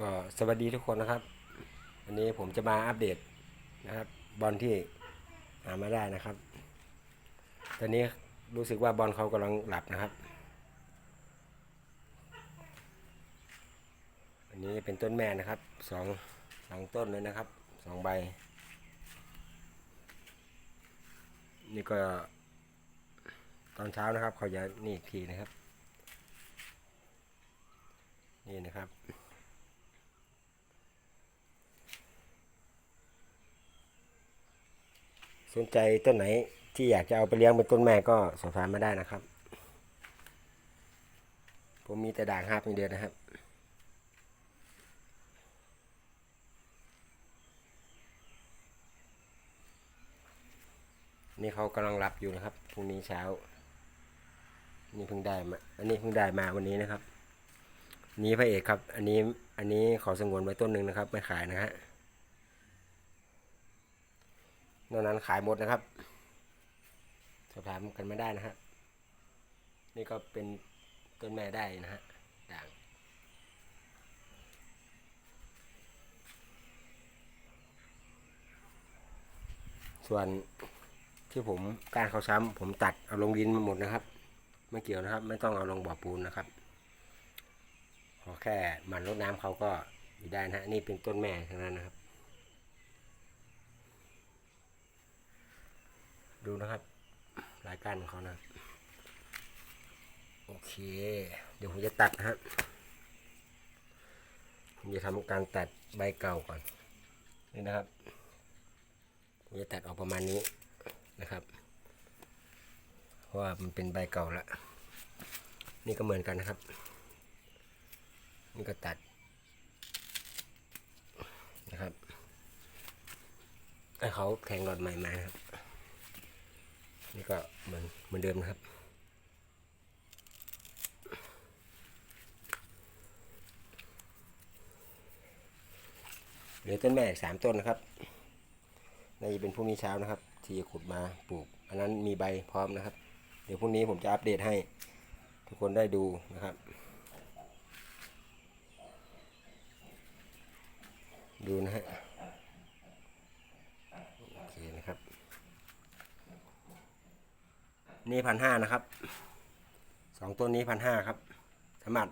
ก็สวัสดีทุกคนนะครับ วันนี้ผมจะมาอัปเดตนะครับ บอลที่หามาได้นะครับ ตอนนี้รู้สึกว่าบอลเขากำลังหลับนะครับ อันนี้เป็นต้นแม่นะครับสองสองต้นเลยนะครับสองใบ นี่ก็ตอนเช้านะครับเขาจะนี่อีกทีนะครับ นี่นะครับ สนใจต้นไหนที่อยากจะเอาไปเลี้ยงเป็นต้นแม่ก็สอบถามมาได้นะครับ ผมมีแต่ด่างห้าเป็นเดือนนะครับนี่เขากำลังหลับอยู่นะครับพรุ่งนี้เช้า นี่เพิ่งได้มาอันนี้เพิ่งได้มาวันนี้นะครับ นี่พระเอกครับ อันนี้อันนี้ขอสงวนไว้ต้นหนึ่งนะครับ ไม่ขายนะฮะ นอกนั้นขายหมดนะครับ สอบถามกันมาได้นะฮะ นี่ก็เป็นต้นแม่ได้นะฮะด่างส่วนที่ผมการเขาซ้ำผมตัดเอาลงดินมาหมดนะครับ ไม่เกี่ยวนะครับ ไม่ต้องเอาลงบ่อปูนนะครับขอแค่หมันรดน้ำเขาก็อยู่ได้นะฮะนี่เป็นต้นแม่ทั้งนั้นนะครับ ดูนะครับ ราย การของเขานะ โอเค เดี๋ยวผมจะตัดนะฮะผมจะทำการตัดใบเก่าก่อน นี่นะครับ ผมจะตัดออกประมาณนี้นะครับ เพราะว่ามันเป็นใบเก่าแล้วนี่ก็เหมือนกันนะครับ นี่ก็ตัดนะครับให้เขาแทงหลอดใหม่มาครับ นี่ก็เหมือนเหมือนเดิมนะครับ เหลือต้นแม่อีกสามต้นนะครับน่าจะเป็นพรุ่งนี้เช้านะครับ ที่ขุดมาปลูก อันนั้นมีใบพร้อมนะครับ เดี๋ยวพรุ่งนี้ผมจะอัปเดตให้ ทุกคนได้ดูนะครับ ดูนะฮะโอเคนะครับ นี่พันห้านะครับสองต้นนี้พันห้าครับ สามารถ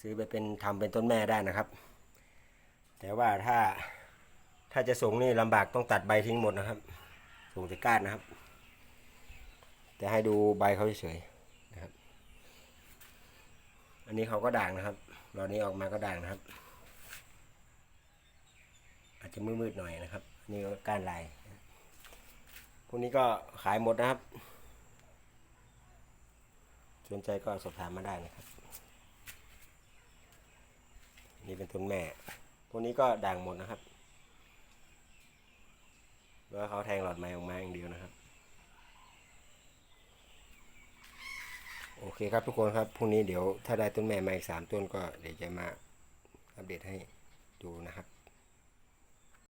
ซื้อไปเป็นทำเป็นต้นแม่ได้นะครับ แต่ว่าถ้าถ้าจะส่งนี่ลำบากต้องตัดใบทิ้งหมดนะครับ ส่งแต่ก้านนะครับ แต่ให้ดูใบเขาเฉยๆนะครับ อันนี้เขาก็ด่างนะครับรอนี้ออกมาก็ด่างนะครับ อาจจะมืดๆหน่อยนะครับ นี่ก็ก้านลายพวกนี้ก็ขายหมดนะครับ สนใจก็สอบถามมาได้นะครับ นี่เป็นต้นแม่ พวกนี้ก็ด่างหมดนะครับแล้วเขาแทงหลอดไม้ออกมาอย่างเดียวนะครับ โอเคครับทุกคนครับ พรุ่งนี้เดี๋ยวถ้าได้ต้นแม่มาอีกสามต้นก็เดี๋ยวจะมาอัปเดตให้ดูนะครับ